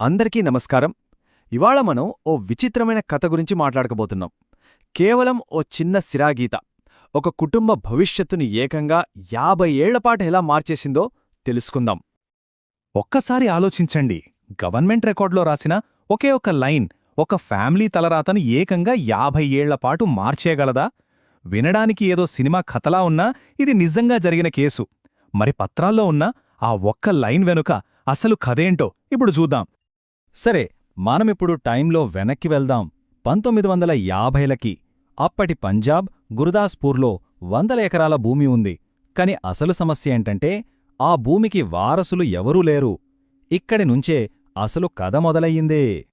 అందరికీ నమస్కారం. ఇవాళ మనం ఓ విచిత్రమైన కథ గురించి మాట్లాడకబోతున్నాం. కేవలం ఓ చిన్న సిరాగీత. ఒక కుటుంబ భవిష్యత్తుని ఏకంగా యాభై ఏళ్ళపాటు ఎలా మార్చేసిందో తెలుసుకుందాం. ఒక్కసారి ఆలోచించండి. గవర్నమెంట్ రికార్డులో రాసిన ఒకే ఒక లైన్ ఒక ఫ్యామిలీ తలరాతను ఏకంగా యాభై ఏళ్ళపాటు మార్చేయగలదా? వినడానికి ఏదో సినిమా కథలా ఉన్నా ఇది నిజంగా జరిగిన కేసు. మరి పత్రాల్లో ఉన్న ఆ ఒక్క లైన్ వెనుక అసలు కథేంటో ఇప్పుడు చూద్దాం. సరే మనమిప్పుడు టైంలో వెనక్కి వెళ్దాం. పంతొమ్మిది వందల యాభైలకి అప్పటి పంజాబ్ గురుదాస్పూర్లో వందల ఎకరాల భూమి ఉంది. కాని అసలు సమస్య ఏంటంటే ఆ భూమికి వారసులు ఎవరూ లేరు. ఇక్కడి నుంచే అసలు కథ మొదలయ్యిందే.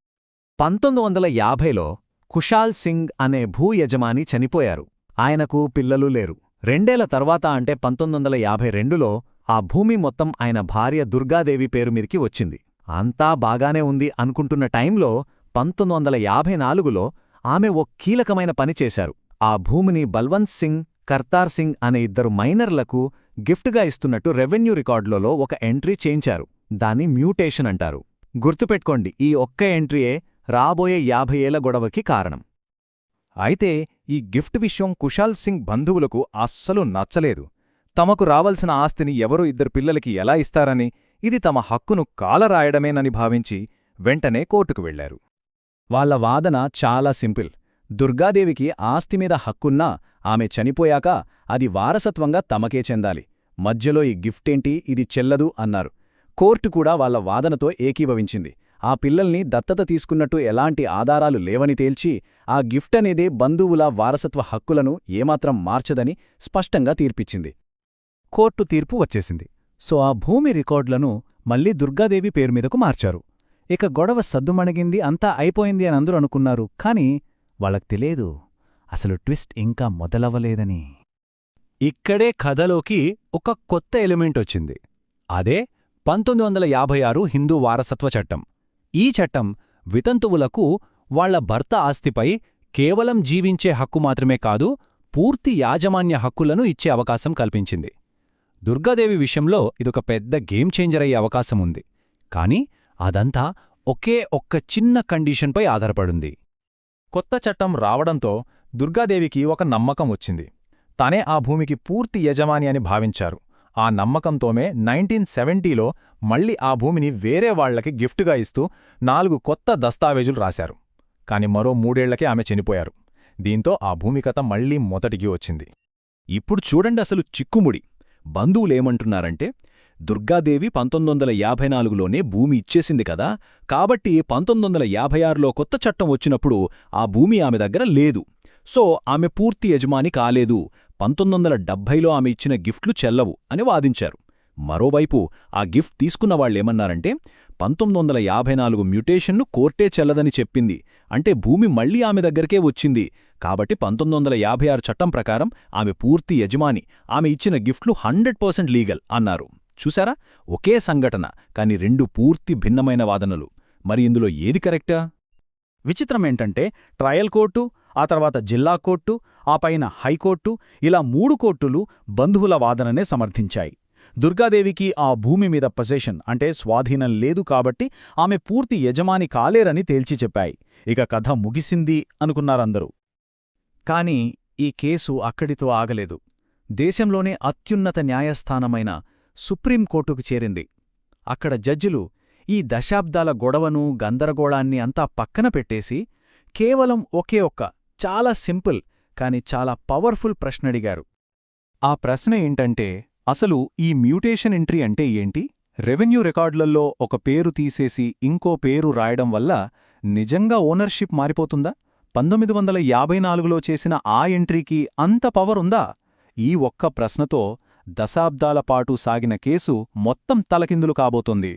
పంతొమ్మిది వందల యాభైలో కుషాల్ సింగ్ అనే భూ యజమాని చనిపోయారు. ఆయనకు పిల్లలు లేరు. రెండేళ్ళ తర్వాత అంటే పంతొమ్మిది వందల యాభై రెండులో ఆ భూమి మొత్తం ఆయన భార్య దుర్గాదేవి పేరు మీదికి వచ్చింది. అంతా బాగానే ఉంది అనుకుంటున్న టైంలో పంతొమ్మిది వందల యాభై నాలుగులో ఆమె ఓ కీలకమైన పని చేశారు. ఆ భూమిని బల్వంత్ సింగ్ కర్తార్ సింగ్ అనే ఇద్దరు మైనర్లకు గిఫ్ట్గా ఇస్తున్నట్టు రెవెన్యూ రికార్డులలో ఒక ఎంట్రీ చేయించారు. దాన్ని మ్యూటేషన్ అంటారు. గుర్తుపెట్టుకోండి ఈ ఒక్క ఎంట్రీయే రాబోయే యాభై ఏళ్ళ గొడవకి కారణం. అయితే ఈ గిఫ్ట్ విషయం కుషాల్ సింగ్ బంధువులకు అస్సలు నచ్చలేదు. తమకు రావలసిన ఆస్తిని ఎవరో ఇద్దరు పిల్లలకి ఎలా ఇస్తారని ఇది తమ హక్కును కాలరాయడమేనని భావించి వెంటనే కోర్టుకు వెళ్ళారు వాళ్ళ వాదన చాలా సింపుల్. దుర్గాదేవికి ఆస్తిమీద హక్కున్నా ఆమె చనిపోయాక అది వారసత్వంగా తమకే చెందాలి. మధ్యలో ఈ గిఫ్టేంటి ఇది చెల్లదు అన్నారు. కోర్టు కూడా వాళ్ళ వాదనతో ఏకీభవించింది. ఆ పిల్లల్ని దత్తత తీసుకున్నట్టు ఎలాంటి ఆధారాలు లేవని తేల్చి ఆ గిఫ్ట్ అనేదే బంధువుల వారసత్వ హక్కులను ఏమాత్రం మార్చదని స్పష్టంగా తీర్పిచ్చింది. కోర్టు తీర్పు వచ్చేసింది. సో ఆ భూమి రికార్డులను మళ్ళీ దుర్గాదేవి పేరుమీదకు మార్చారు. ఇక గొడవ సద్దుమణిగింది అంతా అయిపోయింది అని అందరూ అనుకున్నారు. కాని వాళ్ళకు తెలియదు అసలు ట్విస్ట్ ఇంకా మొదలవ్వలేదని. ఇక్కడే కథలోకి ఒక కొత్త ఎలిమెంట్ వచ్చింది. అదే పంతొమ్మిది వందల యాభై ఆరు హిందూ వారసత్వ చట్టం. ఈ చట్టం వితంతువులకు వాళ్ళ భర్త ఆస్తిపై కేవలం జీవించే హక్కు మాత్రమే కాదు పూర్తి యాజమాన్య హక్కులను ఇచ్చే అవకాశం కల్పించింది. దుర్గాదేవి విషయంలో ఇదొక పెద్ద గేమ్ చేంజర్ అయ్యే అవకాశం ఉంది. కాని అదంతా ఒకే ఒక్క చిన్న కండీషన్పై ఆధారపడుంది. కొత్త చట్టం రావడంతో దుర్గాదేవికి ఒక నమ్మకం వచ్చింది. తానే ఆ భూమికి పూర్తి యజమాని అని భావించారు. ఆ నమ్మకంతోమే నైన్టీన్ సెవెంటీలో మళ్ళీ ఆ భూమిని వేరే వాళ్ళకి గిఫ్ట్గా ఇస్తూ నాలుగు కొత్త దస్తావేజులు రాశారు. కాని మరో మూడేళ్ళకే ఆమె చనిపోయారు. దీంతో ఆ భూమి కథ మళ్ళీ మొదటికి వచ్చింది. ఇప్పుడు చూడండి అసలు చిక్కుముడి. బంధువులేమంటున్నారంటే దుర్గాదేవి పంతొమ్మిది వందల యాభై నాలుగులోనే భూమి ఇచ్చేసింది కదా కాబట్టి పంతొమ్మిది వందల యాభై ఆరులో కొత్త చట్టం వచ్చినప్పుడు ఆ భూమి ఆమె దగ్గర లేదు. సో ఆమె పూర్తి యజమాని కాలేదు. పంతొమ్మిది వందల డెబ్భైలో ఆమె ఇచ్చిన గిఫ్ట్లు చెల్లవు అని వాదించారు. మరోవైపు ఆ గిఫ్ట్ తీసుకున్న వాళ్ళేమన్నారంటే పంతొమ్మిది వందల యాభై నాలుగు మ్యుటేషన్ను కోర్టే చెల్లదని చెప్పింది. అంటే భూమి మళ్ళీ ఆమె దగ్గరకే వచ్చింది. కాబట్టి పంతొమ్మిది వందల యాభై ఆరు చట్టం ప్రకారం ఆమె పూర్తి యజమాని ఆమె ఇచ్చిన గిఫ్ట్లు హండ్రెడ్ పర్సెంట్ లీగల్ అన్నారు. చూసారా ఒకే సంఘటన కాని రెండు పూర్తి భిన్నమైన వాదనలు. మరి ఇందులో ఏది కరెక్టా? విచిత్రమేంటంటే ట్రయల్ కోర్టు ఆ తర్వాత జిల్లా కోర్టు ఆ పైన హైకోర్టు ఇలా మూడు కోర్టులు బంధువుల వాదననే సమర్థించాయి. దుర్గాదేవికి ఆ భూమి మీద పొసెషన్ అంటే స్వాధీనం లేదు కాబట్టి ఆమె పూర్తి యజమాని కాలేరని తేల్చి చెప్పాయి. ఇక కథ ముగిసింది అనుకున్నారందరూ. కాని ఈ కేసు అక్కడితో ఆగలేదు. దేశంలోనే అత్యున్నత న్యాయస్థానమైన సుప్రీంకోర్టుకు చేరింది. అక్కడ జడ్జిలు ఈ దశాబ్దాల గొడవను గందరగోళాన్ని అంతా పక్కన పెట్టేసి కేవలం ఒకే ఒక్క చాలా సింపుల్ కాని చాలా పవర్ఫుల్ ప్రశ్నడిగారు ఆ ప్రశ్న ఏంటంటే అసలు ఈ మ్యూటేషన్ ఎంట్రీ అంటే ఏంటి? రెవెన్యూ రికార్డులలో ఒక పేరు తీసేసి ఇంకో పేరు రాయడం వల్ల నిజంగా ఓనర్షిప్ మారిపోతుందా? పంతొమ్మిది వందల యాభై నాలుగులో చేసిన ఆ ఎంట్రీకి అంత పవర్ ఉందా? ఈ ఒక్క ప్రశ్నతో దశాబ్దాల పాటు సాగిన కేసు మొత్తం తలకిందులు కాబోతోంది.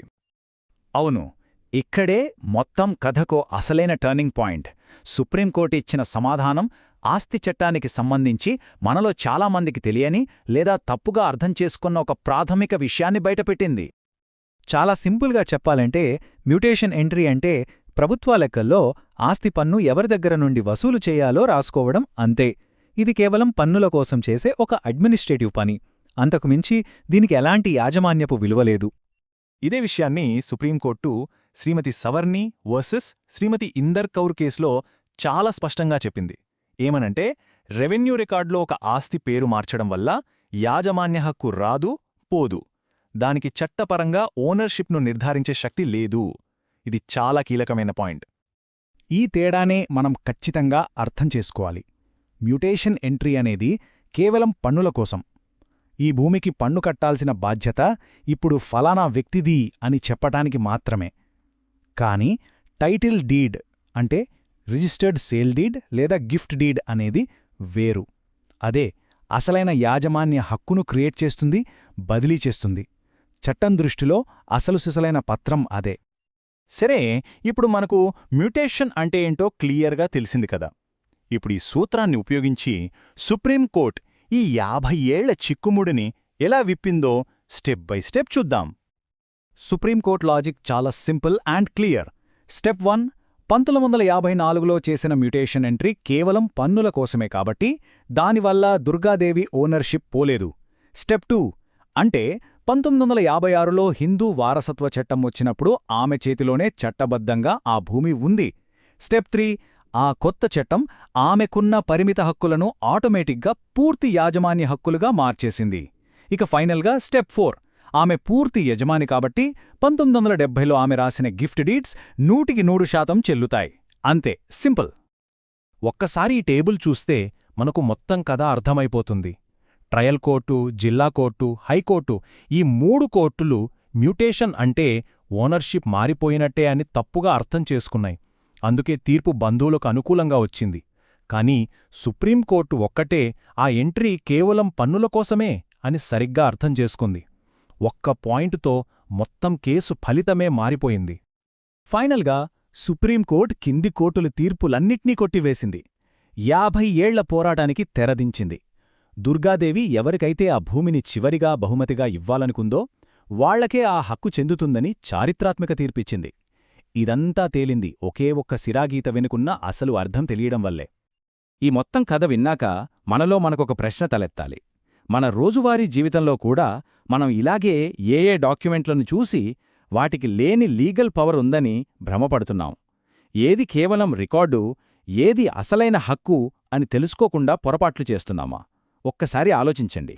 అవును ఇక్కడే మొత్తం కథకో అసలైన టర్నింగ్ పాయింట్. సుప్రీంకోర్టు ఇచ్చిన సమాధానం ఆస్తి చట్టానికి సంబంధించి మనలో చాలామందికి తెలియని లేదా తప్పుగా అర్థం చేసుకున్న ఒక ప్రాథమిక విషయాన్ని బయటపెట్టింది. చాలా సింపుల్గా చెప్పాలంటే మ్యూటేషన్ ఎంట్రీ అంటే ప్రభుత్వ లెక్కల్లో ఆస్తి పన్ను ఎవరి దగ్గర నుండి వసూలు చేయాలో రాసుకోవడం అంతే. ఇది కేవలం పన్నుల కోసం చేసే ఒక అడ్మినిస్ట్రేటివ్ పని. అంతకుమించి దీనికి ఎలాంటి యాజమాన్యపు విలువలేదు ఇదే విషయాన్ని supreme court Shrimati Savarni versus Shrimati Inder Kaur కేసులో చాలా స్పష్టంగా చెప్పింది. ఏమనంటే రెవెన్యూ రికార్డులో ఒక ఆస్తి పేరు మార్చడం వల్ల యాజమాన్య హక్కు రాదు పోదు. దానికి చట్టపరంగా ఓనర్షిప్ను నిర్ధారించే శక్తి లేదు. ఇది చాలా కీలకమైన పాయింట్. ఈ తేడానే మనం ఖచ్చితంగా అర్థం చేసుకోవాలి. మ్యూటేషన్ ఎంట్రీ అనేది కేవలం పన్నుల కోసం. ఈ భూమికి పన్ను కట్టాల్సిన బాధ్యత ఇప్పుడు ఫలానా వ్యక్తిది అని చెప్పటానికి మాత్రమే. కాని టైటిల్ డీడ్ అంటే రిజిస్టర్డ్ సేల్ డీడ్ లేదా గిఫ్ట్ డీడ్ అనేది వేరు. అదే అసలైన యాజమాన్య హక్కును క్రియేట్ చేస్తుంది బదిలీ చేస్తుంది. చట్టం దృష్టిలో అసలు సిసలైన పత్రం అదే. సరే ఇప్పుడు మనకు మ్యూటేషన్ అంటే ఏంటో క్లియర్గా తెలిసింది కదా. ఇప్పుడు ఈ సూత్రాన్ని ఉపయోగించి సుప్రీంకోర్టు ఈ యాభై ఏళ్ళ చిక్కుముడిని ఎలా విప్పిందో స్టెప్ బై స్టెప్ చూద్దాం. సుప్రీంకోర్టు లాజిక్ చాలా simple and clear. Step one పంతొమ్మిది వందల యాభై నాలుగులో చేసిన మ్యూటేషన్ ఎంట్రీ కేవలం పన్నుల కోసమే కాబట్టి దానివల్ల దుర్గాదేవి ఓనర్షిప్ పోలేదు. స్టెప్ టూ అంటే పంతొమ్మిది వందల యాభై ఆరులో హిందూ వారసత్వ చట్టం వచ్చినప్పుడు ఆమె చేతిలోనే చట్టబద్ధంగా ఆ భూమి ఉంది. స్టెప్ త్రీ ఆ కొత్త చట్టం ఆమెకున్న పరిమిత హక్కులను ఆటోమేటిక్గా పూర్తి యాజమాన్య హక్కులుగా మార్చేసింది. ఇక ఫైనల్గా స్టెప్ ఫోర్ ఆమె పూర్తి యజమాని కాబట్టి పంతొమ్మిది వందల డెబ్బైలో ఆమె రాసిన గిఫ్ట్ డీడ్స్ నూటికి నూరు శాతం చెల్లుతాయి. అంతే సింపుల్. ఒక్కసారి ఈ టేబుల్ చూస్తే మనకు మొత్తం కథ అర్థమైపోతుంది. ట్రయల్ కోర్టు జిల్లా కోర్టు హైకోర్టు ఈ మూడు కోర్టులు మ్యూటేషన్ అంటే ఓనర్షిప్ మారిపోయినట్టే అని తప్పుగా అర్థం చేసుకున్నాయి. అందుకే తీర్పు బంధువులకు అనుకూలంగా వచ్చింది. కానీ సుప్రీంకోర్టు ఒక్కటే ఆ ఎంట్రీ కేవలం పన్నుల కోసమే అని సరిగ్గా అర్థం చేసుకుంది. ఒక్క పాయింటుతో మొత్తం కేసు ఫలితమే మారిపోయింది. ఫైనల్గా సుప్రీంకోర్టు కింది కోర్టుల తీర్పులన్నిట్నీ కొట్టివేసింది. యాభై ఏళ్ళ పోరాటానికి తెరదించింది. దుర్గాదేవి ఎవరికైతే ఆ భూమిని చివరిగా బహుమతిగా ఇవ్వాలనుకుందో వాళ్ళకే ఆ హక్కు చెందుతుందని చారిత్రాత్మక తీర్పిచ్చింది. ఇదంతా తేలింది ఒకే ఒక్క సిరాగీత వెనుకున్న అసలు అర్థం తెలియడం వల్లే. ఈ మొత్తం కథ విన్నాక మనలో మనకొక ప్రశ్న తలెత్తాలి. మన రోజువారీ జీవితంలో కూడా మనం ఇలాగే ఏ ఏ డాక్యుమెంట్లను చూసి వాటికి లేని లీగల్ పవర్ ఉందని భ్రమపడుతున్నాం. ఏది కేవలం రికార్డు ఏది అసలైన హక్కు అని తెలుసుకోకుండా పొరపాట్లు చేస్తున్నామా? ఒక్కసారి ఆలోచించండి.